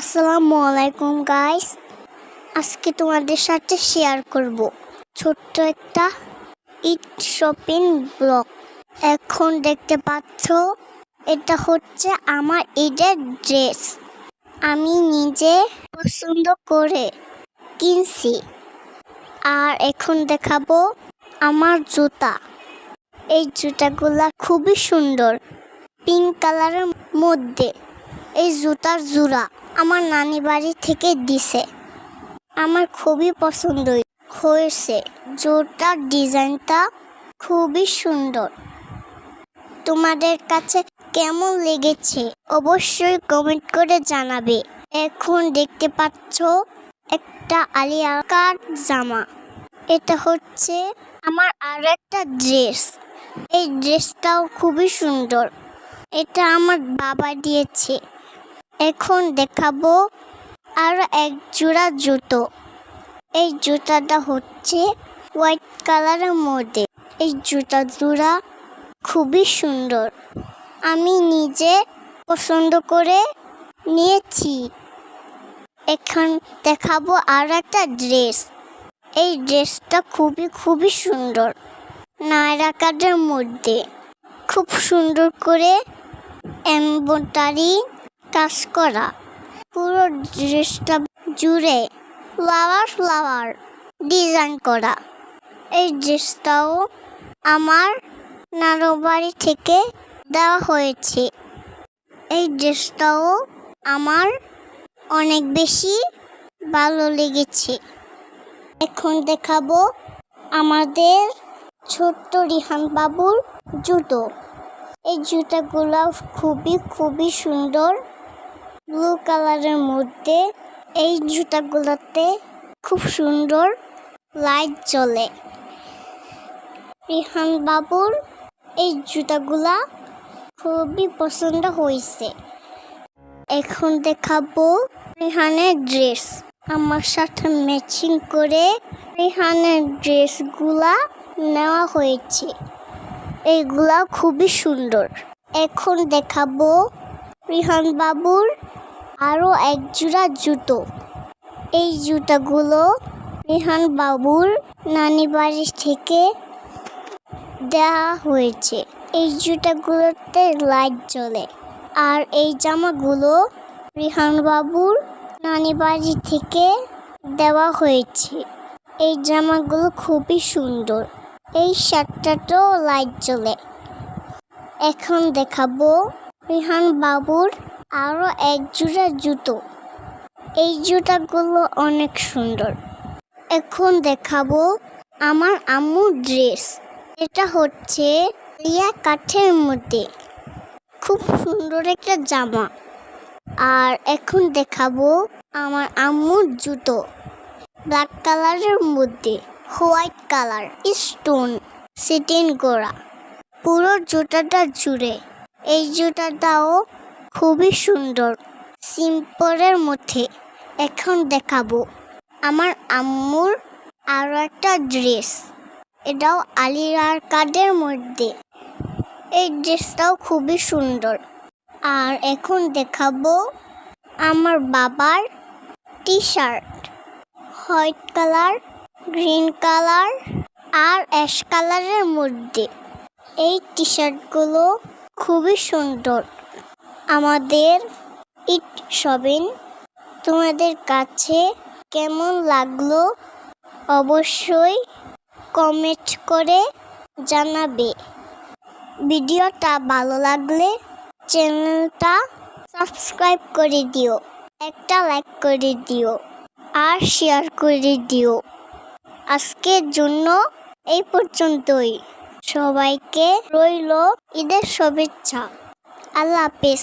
আসসালামু আলাইকুম গাইস আজকে তোমাদের সাথে শেয়ার করব ছোট্ট একটা ইট শপিং ব্লগ এখন দেখতে পাচ্ছ, এটা হচ্ছে আমার ঈদের ড্রেস আমি নিজে পছন্দ করে কিনছি। আর এখন দেখাবো আমার জুতা। এই জুতাগুলা খুবই সুন্দর পিঙ্ক কালারের মধ্যে। এই জুতার জোড়া আমার নানি বাড়ি থেকে দিছে। আমার খুবই পছন্দ হয়েছে। জুতার ডিজাইনটা খুবই সুন্দর। তোমাদের কাছে কেমন লেগেছে অবশ্যই কমেন্ট করে জানাবে। এখন দেখতে পাচ্ছ একটা আলিয়া কাট জামা। এটা হচ্ছে আমার আরও একটা ড্রেস। এই ড্রেসটাও খুবই সুন্দর। এটা আমার বাবা দিয়েছে। এখন দেখাবো আর এক জোড়া জুতো। এই জুতাটা হচ্ছে হোয়াইট কালারের মধ্যে। এই জুতা জোড়া খুবই সুন্দর। আমি নিজে পছন্দ করে নিয়েছি। এখন দেখাবো আর একটা ড্রেস। এই ড্রেসটা খুবই খুবই সুন্দর। নায়রা কার্ডের মধ্যে। খুব সুন্দর করে এমব্রয়ডারি কাজ করা। পুরো ড্রেসটা জুড়ে ফ্লাওয়ার ফ্লাওয়ার ডিজাইন করা। এই ড্রেসটাও আমার নানু বাড়ি থেকে দেওয়া হয়েছে। এই ড্রেসটাও আমার অনেক বেশি ভালো লেগেছে। এখন দেখাবো আমাদের ছোট্ট রিহান বাবুর জুতো। এই জুতাগুলো খুবই খুবই সুন্দর। ব্লু কালারের মধ্যে এই জুতাগুলোতে খুব সুন্দর লাইট জ্বলে। রিহান বাবুর এই জুতাগুলা খুবই পছন্দ হয়েছে। এখন দেখাবো রিহানের ড্রেস। আমার সাথে ম্যাচিং করে রিহানের ড্রেসগুলা নেওয়া হয়েছে। এইগুলা খুবই সুন্দর। এখন দেখাবো রিহান বাবুর আরও এক জোড়া জুতো। এই জুতাগুলো রিহান বাবুর নানি বাড়ি থেকে দেওয়া হয়েছে। এই জুতাগুলোতে লাইট জ্বলে। আর এই জামাগুলো রিহান বাবুর নানি বাড়ি থেকে দেওয়া হয়েছে। এই জামাগুলো খুবই সুন্দর। এই শার্টটাতেও লাইট জ্বলে। এখন দেখাবো রিহান বাবুর আরও এক জোড়া জুতো। এই জুতাগুলো অনেক সুন্দর। এখন দেখাবো আমার আম্মুর ড্রেস। এটা হচ্ছে লিয়া কাঠের মধ্যে। খুব সুন্দর একটা জামা। আর এখন দেখাবো আমার আম্মুর জুতো। ব্ল্যাক কালারের মধ্যে, হোয়াইট কালার, স্টোন, সিটিন করা পুরো জুতাটা জুড়ে। এই জুতাটাও খুবই সুন্দর। সিম্পলের মধ্যে এখন দেখাবো। আমার আম্মুর আরও একটা ড্রেস। এটাও আলিরার কার্ডের মধ্যে। এই ড্রেসটাও খুবই সুন্দর। আর এখন দেখাবো আমার বাবার T shirt white colour, green colour আর অ্যাশ কালারের মধ্যে। এই টি শার্টগুলো খুবই সুন্দর। আমাদের ইট শপিং তোমাদের কাছে কেমন লাগল অবশ্যই কমেন্ট করে জানাবে। ভিডিওটা ভালো লাগলে চ্যানেলটা সাবস্ক্রাইব করে দিও, একটা লাইক করে দিও, আর শেয়ার করে দিও। আজকের জন্য এই পর্যন্তই। সবাইকে রইল ঈদের শুভেচ্ছা। আল্লাহ হাফেজ।